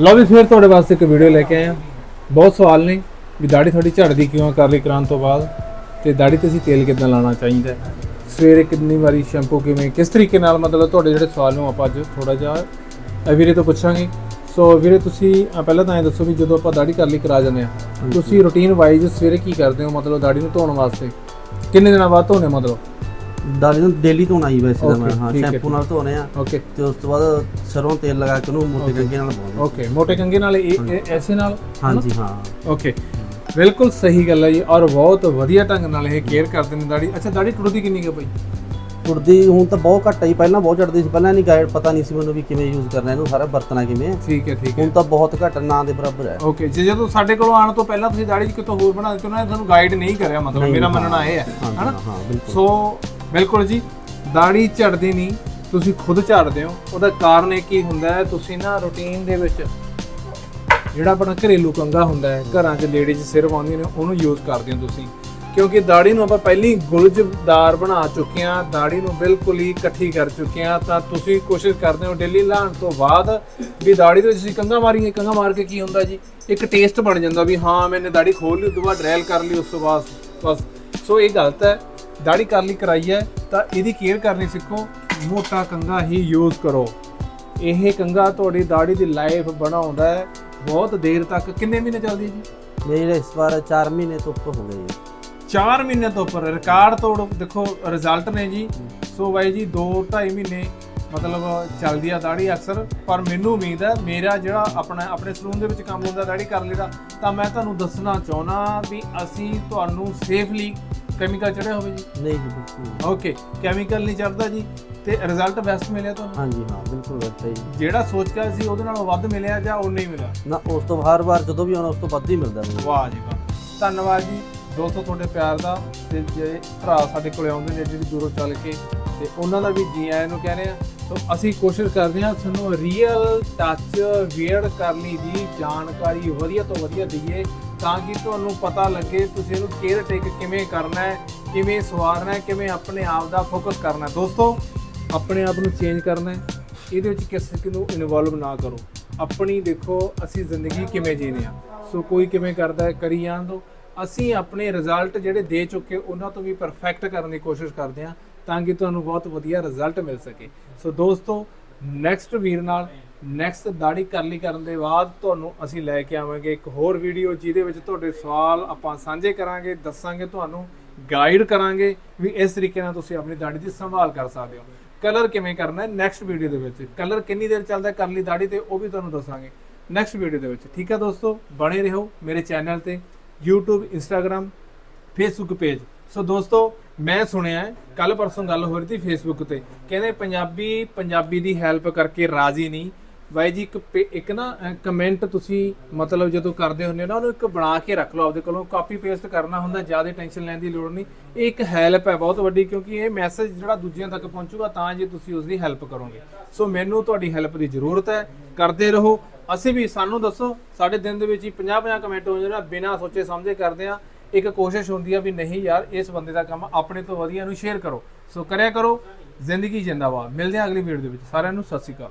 ਲਓ ਵੀ ਫਿਰ ਤੁਹਾਡੇ ਵਾਸਤੇ ਇੱਕ ਵੀਡੀਓ ਲੈ ਕੇ ਆਏ ਹਾਂ। ਬਹੁਤ ਸਵਾਲ ਨੇ ਵੀ ਦਾੜੀ ਤੁਹਾਡੀ ਝੜਦੀ ਕਿਉਂ ਕਰ ਲਈ ਕਰਾਉਣ ਤੋਂ ਬਾਅਦ? ਤੇ ਦਾੜੀ ਤੇ ਅਸੀਂ ਤੇਲ ਕਿੱਦਾਂ ਲਾਉਣਾ ਚਾਹੀਦਾ? ਸਵੇਰੇ ਕਿੰਨੀ ਵਾਰੀ ਸ਼ੈਂਪੂ ਕਿਵੇਂ ਕਿਸ ਤਰੀਕੇ ਨਾਲ ਮਤਲਬ ਤੁਹਾਡੇ ਜਿਹੜੇ ਸਵਾਲ ਨੂੰ ਆਪਾਂ ਅੱਜ ਥੋੜਾ ਜਿਹਾ ਵੀਰੇ ਤੋਂ ਪੁੱਛਾਂਗੇ। ਸੋ ਵੀਰੇ ਤੁਸੀਂ ਪਹਿਲਾਂ ਤਾਂ ਇਹ ਦੱਸੋ ਵੀ ਜਦੋਂ ਆਪਾਂ ਦਾੜੀ ਕਰ ਲਈ ਕਰਾ ਜਾਂਦੇ ਆ ਤੁਸੀਂ ਰੂਟੀਨ ਵਾਈਜ਼ ਸਵੇਰੇ ਕੀ ਕਰਦੇ ਹੋ ਮਤਲਬ ਦਾੜੀ ਨੂੰ ਧੋਣ ਵਾਸਤੇ? ਕਿੰਨੇ ਦਿਨਾਂ ਬਾਅਦ ਧੋਣੇ ਮਤਲਬ? ਦਾੜੀ ਨੂੰ ਡੇਲੀ ਧੋਣਾ ਹੀ ਵੈਸੇ ਤਾਂ ਮੈਂ ਹਾਂ ਠੀਕ ਹੈ, ਸ਼ੈਂਪੂ ਨਾਲ ਧੋਨੇ ਆ ਓਕੇ ਤੇ ਉਸ ਤੋਂ ਬਾਅਦ ਸਰੋਂ ਤੇਲ ਲਗਾ ਕੇ ਉਹਨੂੰ ਮੋਟੇ ਕੰਗੇ ਨਾਲ ਪਾਉਂਦੇ ਓਕੇ ਮੋਟੇ ਕੰਗੇ ਨਾਲ ਇਹ ਇਹ ਐਸੇ ਨਾਲ ਹਾਂਜੀ ਹਾਂ। ਓਕੇ ਬਿਲਕੁਲ ਸਹੀ ਗੱਲ ਹੈ ਜੀ ਔਰ ਬਹੁਤ ਵਧੀਆ ਢੰਗ ਨਾਲ ਇਹ ਕੇਅਰ ਕਰਦੇ ਨੇ ਦਾੜੀ। ਅੱਛਾ ਦਾੜੀ ਟੁੱਟਦੀ ਕਿੰਨੀ ਕੁ ਹੈ ਭਾਈ ਟੁੱਟਦੀ ਹੁਣ ਤਾਂ ਬਹੁਤ ਘੱਟ ਆਈ ਪਹਿਲਾਂ ਬਹੁਤ ਚੜਦੀ ਸੀ ਪਹਿਲਾਂ ਨਹੀਂ ਗਾਈਡ ਪਤਾ ਨਹੀਂ ਸੀ ਮੈਨੂੰ ਵੀ ਕਿਵੇਂ ਯੂਜ਼ ਕਰਨਾ ਇਹਨੂੰ ਸਾਰਾ ਵਰਤਣਾ ਕਿਵੇਂ ਹੈ। ਠੀਕ ਹੈ ਠੀਕ ਹੈ। ਹੁਣ ਤਾਂ ਬਹੁਤ ਘੱਟ ਨਾ ਦੇ ਬਰਾਬਰ ਹੈ। ਓਕੇ ਜੇ ਜਦੋਂ ਸਾਡੇ ਕੋਲੋਂ ਆਉਣ ਤੋਂ ਪਹਿਲਾਂ ਤੁਸੀਂ ਦਾੜੀ ਕਿਤੋਂ ਹੋਰ ਬਣਾ ਦਿੱਤੀ ਉਹਨਾਂ ਨੇ ਤੁਹਾਨੂੰ ਗਾਈਡ ਨਹੀਂ ਕਰਿਆ ਮਤਲਬ ਮੇਰਾ ਮੰਨਣਾ ਇਹ ਹਾਂ ਹਨਾ? ਹਾਂ ਬਿਲਕੁਲ। ਸੋ ਬਿਲਕੁਲ ਜੀ ਦਾੜੀ ਝੜਦੀ ਨਹੀਂ, ਤੁਸੀਂ ਖੁਦ ਝੜਦੇ ਹੋ। ਉਹਦਾ ਕਾਰਨ ਇਹ ਕੀ ਹੁੰਦਾ ਹੈ, ਤੁਸੀਂ ਨਾ ਰੁਟੀਨ ਦੇ ਵਿੱਚ ਜਿਹੜਾ ਆਪਣਾ ਘਰੇਲੂ ਕੰਗਾ ਹੁੰਦਾ ਹੈ, ਘਰਾਂ 'ਚ ਲੇਡੀਜ਼ ਸਿਰ ਪਾਉਂਦੀਆਂ ਨੇ, ਉਹਨੂੰ ਯੂਜ਼ ਕਰਦੇ ਹੋ ਤੁਸੀਂ। ਕਿਉਂਕਿ ਦਾੜੀ ਨੂੰ ਆਪਾਂ ਪਹਿਲੀ ਗੁਲਜਦਾਰ ਬਣਾ ਚੁੱਕੇ ਹਾਂ ਦਾੜੀ ਨੂੰ ਬਿਲਕੁਲ ਹੀ ਇਕੱਠੀ ਕਰ ਚੁੱਕੇ ਹਾਂ, ਤਾਂ ਤੁਸੀਂ ਕੋਸ਼ਿਸ਼ ਕਰਦੇ ਹੋ ਡੇਲੀ ਲਾਉਣ ਤੋਂ ਬਾਅਦ ਵੀ ਦਾੜੀ ਦੇ ਵਿੱਚ ਤੁਸੀਂ ਕੰਗਾ ਮਾਰੀਏ ਕੰਗਾ ਮਾਰ ਕੇ ਕੀ ਹੁੰਦਾ ਜੀ? ਇੱਕ ਟੇਸਟ ਬਣ ਜਾਂਦਾ ਵੀ ਹਾਂ, ਮੈਨੇ ਦਾੜੀ ਖੋਲ ਲਈ ਉਦੋਂ ਬਾਅਦ ਡਰੈਲ ਕਰ ਲਈ, ਉਸ ਤੋਂ ਬਾਅਦ ਬਸ ਸੋ ਇਹ ਗਲਤ ਹੈ। ਦਾੜੀ ਕਰ ਲਈ ਕਰਾਈ ਹੈ। ਤਾਂ ਇਹਦੀ ਕੇਅਰ ਕਰਨੀ ਸਿੱਖੋ। ਮੋਟਾ ਕੰਗਾ ਹੀ ਯੂਜ਼ ਕਰੋ। ਇਹ ਕੰਗਾ ਤੁਹਾਡੀ ਦਾੜੀ ਦੀ ਲਾਈਫ ਬਣਾਉਂਦਾ ਹੈ। ਬਹੁਤ ਦੇਰ ਤੱਕ। ਕਿੰਨੇ ਮਹੀਨੇ ਚੱਲਦੀ ਹੈ ਜੀ? ਮੇਰੇ ਇਸ ਵਾਰ 4 ਮਹੀਨੇ ਤੋਂ ਉੱਪਰ ਹੋ ਗਏ ਜੀ। 4 ਮਹੀਨੇ ਤੋਂ ਉੱਪਰ। ਰਿਕਾਰਡ ਤੋੜ। ਦੇਖੋ ਰਿਜ਼ਲਟ ਨੇ ਜੀ। ਸੋ ਬਾਈ ਜੀ 2 2.5 ਮਹੀਨੇ ਮਤਲਬ ਚੱਲਦੀ ਆ ਦਾੜੀ ਅਕਸਰ ਪਰ ਮੈਨੂੰ ਉਮੀਦ ਹੈ ਮੇਰਾ ਜਿਹੜਾ ਆਪਣਾ ਆਪਣੇ ਸਲੂਨ ਦੇ ਵਿੱਚ ਕੰਮ ਹੁੰਦਾ ਦਾੜੀ ਕਰ ਲੈਦਾ ਤਾਂ ਮੈਂ ਤੁਹਾਨੂੰ ਦੱਸਣਾ ਚਾਹੁੰਦਾ ਵੀ ਅਸੀਂ ਤੁਹਾਨੂੰ ਸੇਫਲੀ ਕੈਮੀਕਲ ਚੜਿਆ ਹੋਵੇ ਜੀ? ਨਹੀਂ ਜੀ ਬਿਲਕੁਲ ਓਕੇ ਕੈਮੀਕਲ ਨਹੀਂ ਚੜਦਾ ਜੀ ਤੇ ਰਿਜ਼ਲਟ ਬੈਸਟ ਮਿਲਿਆ ਤੁਹਾਨੂੰ? ਹਾਂਜੀ ਹਾਂ ਬਿਲਕੁਲ ਵਰਤਾ ਜੀ। ਜਿਹੜਾ ਸੋਚ ਕੇ ਸੀ ਉਹਦੇ ਨਾਲੋਂ ਵੱਧ ਮਿਲਿਆ ਜਾਂ ਉਹ ਨਹੀਂ ਮਿਲਿਆ? ਨਾ ਉਸ ਤੋਂ ਹਰ ਵਾਰ ਜਦੋਂ ਵੀ ਆਉਣਾ ਉਸ ਤੋਂ ਵੱਧ ਹੀ ਮਿਲਦਾ ਮੈਨੂੰ। ਵਾਹ ਜੀ ਵਾਹ। ਧੰਨਵਾਦ ਜੀ ਦੋਸਤੋ ਤੁਹਾਡੇ ਪਿਆਰ ਦਾ ਤੇ ਜੇ ਭਰਾ ਸਾਡੇ ਕੋਲੇ ਆਉਂਦੇ ਨੇ ਜਿਹੜੀ ਦੂਰੋਂ ਚੱਲ ਕੇ ਤੇ ਉਹਨਾਂ ਦਾ ਵੀ ਜੀ ਆਇਆਂ ਨੂੰ ਕਹਿੰਦੇ ਆ ਸੋ ਅਸੀਂ ਕੋਸ਼ਿਸ਼ ਕਰਦੇ ਹਾਂ ਤੁਹਾਨੂੰ ਰੀਅਲ ਟੱਚ ਵੇਅਰ ਕਰਨੀ ਦੀ ਜਾਣਕਾਰੀ ਵਧੀਆ ਤੋਂ ਵਧੀਆ ਦਈਏ ਤਾਂ ਕਿ ਤੁਹਾਨੂੰ ਪਤਾ ਲੱਗੇ ਤੁਸੀਂ ਇਹਨੂੰ ਕੇਅਰ ਟੇਕ ਕਿਵੇਂ ਕਰਨਾ ਹੈ, ਕਿਵੇਂ ਸਵਾਰਨਾ ਹੈ, ਕਿਵੇਂ ਆਪਣੇ ਆਪ ਦਾ ਫੋਕਸ ਕਰਨਾ ਹੈ। ਦੋਸਤੋ, ਆਪਣੇ ਆਪ ਨੂੰ ਚੇਂਜ ਕਰਨਾ ਹੈ, ਇਹਦੇ ਵਿੱਚ ਕਿਸੇ ਨੂੰ ਇਨਵੋਲਵ ਨਾ ਕਰੋ। ਆਪਣੀ ਦੇਖੋ, ਅਸੀਂ ਜ਼ਿੰਦਗੀ ਕਿਵੇਂ ਜੀਨੇ ਆ ਸੋ ਕੋਈ ਕਿਵੇਂ ਕਰਦਾ ਹੈ, ਕਰੀ ਜਾਣ ਦੋ ਅਸੀਂ ਆਪਣੇ ਰਿਜ਼ਲਟ ਜਿਹੜੇ ਦੇ ਚੁੱਕੇ, ਉਹਨਾਂ ਤੋਂ ਵੀ ਪਰਫੈਕਟ ਕਰਨ ਦੀ ਕੋਸ਼ਿਸ਼ ਕਰਦੇ ਹਾਂ। ਤਾਂ ਕਿ ਤੁਹਾਨੂੰ ਬਹੁਤ ਵਧੀਆ ਰਿਜ਼ਲਟ ਮਿਲ ਸਕੇ। ਸੋ ਦੋਸਤੋ ਨੈਕਸਟ ਵੀਰ ਨਾਲ ਨੈਕਸਟ ਦਾੜੀ ਕਰਲੀ ਕਰਨ ਦੇ ਬਾਅਦ ਤੁਹਾਨੂੰ ਅਸੀਂ ਲੈ ਕੇ ਆਵਾਂਗੇ ਇੱਕ ਹੋਰ ਵੀਡੀਓ ਜਿਹਦੇ ਵਿੱਚ ਤੁਹਾਡੇ ਸਵਾਲ ਆਪਾਂ ਸਾਂਝੇ ਕਰਾਂਗੇ, ਦੱਸਾਂਗੇ, ਤੁਹਾਨੂੰ ਗਾਈਡ ਕਰਾਂਗੇ ਵੀ ਇਸ ਤਰੀਕੇ ਨਾਲ ਤੁਸੀਂ ਆਪਣੀ ਦਾੜੀ ਦੀ ਸੰਭਾਲ ਕਰ ਸਕਦੇ ਹੋ। ਕਲਰ ਕਿਵੇਂ ਕਰਨਾ ਹੈ? ਨੈਕਸਟ ਵੀਡੀਓ ਦੇ ਵਿੱਚ। ਕਲਰ ਕਿੰਨੀ ਦੇਰ ਚੱਲਦਾ ਕਰਲੀ ਦਾੜੀ ਤੇ, ਉਹ ਵੀ ਤੁਹਾਨੂੰ ਦੱਸਾਂਗੇ। ਨੈਕਸਟ ਵੀਡੀਓ ਦੇ ਵਿੱਚ। ਠੀਕ ਹੈ ਦੋਸਤੋ, ਬਣੇ ਰਹੋ ਮੇਰੇ ਚੈਨਲ ਤੇ YouTube, Instagram, Facebook page so ਦੋਸਤੋ, ਮੈਂ ਸੁਣਿਆ ਕੱਲ ਪਰਸੋਂ ਗੱਲ ਹੋ ਰਹੀ ਸੀ ਫੇਸਬੁੱਕ ਤੇ। ਕਹਿੰਦੇ ਪੰਜਾਬੀ ਪੰਜਾਬੀ ਦੀ ਹੈਲਪ ਕਰਕੇ ਰਾਜ਼ੀ ਨਹੀਂ। ਬਾਈ ਜੀ, ਇੱਕ ਪੇ- ਇੱਕ ਨਾ ਕਮੈਂਟ ਤੁਸੀਂ ਮਤਲਬ ਜਦੋਂ ਕਰਦੇ ਹੁੰਦੇ ਹੋ ਨਾ, ਉਹਨੂੰ ਇੱਕ ਬਣਾ ਕੇ ਰੱਖ ਲਓ, ਆਪਦੇ ਕੋਲੋਂ ਕਾਪੀ ਪੇਸਟ ਕਰਨਾ ਹੁੰਦਾ, ਜ਼ਿਆਦਾ ਟੈਨਸ਼ਨ ਲੈਣ ਦੀ ਲੋੜ ਨਹੀਂ। ਇਹ ਇੱਕ ਹੈਲਪ ਹੈ, ਬਹੁਤ ਵੱਡੀ, ਕਿਉਂਕਿ ਇਹ ਮੈਸੇਜ ਜਿਹੜਾ ਦੂਜਿਆਂ ਤੱਕ ਪਹੁੰਚੂਗਾ, ਤਾਂ ਜੇ ਤੁਸੀਂ ਉਸ ਦੀ ਹੈਲਪ ਕਰੋਗੇ। ਸੋ ਮੈਨੂੰ ਤੁਹਾਡੀ ਹੈਲਪ ਦੀ ਜ਼ਰੂਰਤ ਹੈ, ਕਰਦੇ ਰਹੋ। ਅਸੀਂ ਵੀ, ਸਾਨੂੰ ਦੱਸੋ, ਸਾਡੇ ਦਿਨ ਦੇ ਵਿੱਚ ਹੀ 50 50 ਕਮੈਂਟ ਹੋ ਜਾਣਾ ਬਿਨਾਂ ਸੋਚੇ ਸਮਝੇ ਕਰਦੇ ਆ। ਇੱਕ ਕੋਸ਼ਿਸ਼ ਹੁੰਦੀ ਆ ਵੀ ਨਹੀਂ ਯਾਰ, ਇਸ ਬੰਦੇ ਦਾ ਕੰਮ ਆਪਣੇ ਤੋਂ ਵਧੀਆ ਨੂੰ ਸ਼ੇਅਰ ਕਰੋ। ਸੋ ਕਰਿਆ ਕਰੋ। ਜ਼ਿੰਦਗੀ ਜਿੰਦਾਬਾਦ। ਮਿਲਦੇ ਆ ਅਗਲੀ ਵੀਡੀਓ ਦੇ ਵਿੱਚ। ਸਾਰਿਆਂ ਨੂੰ ਸਤਿ ਸ਼੍ਰੀ ਅਕਾਲ।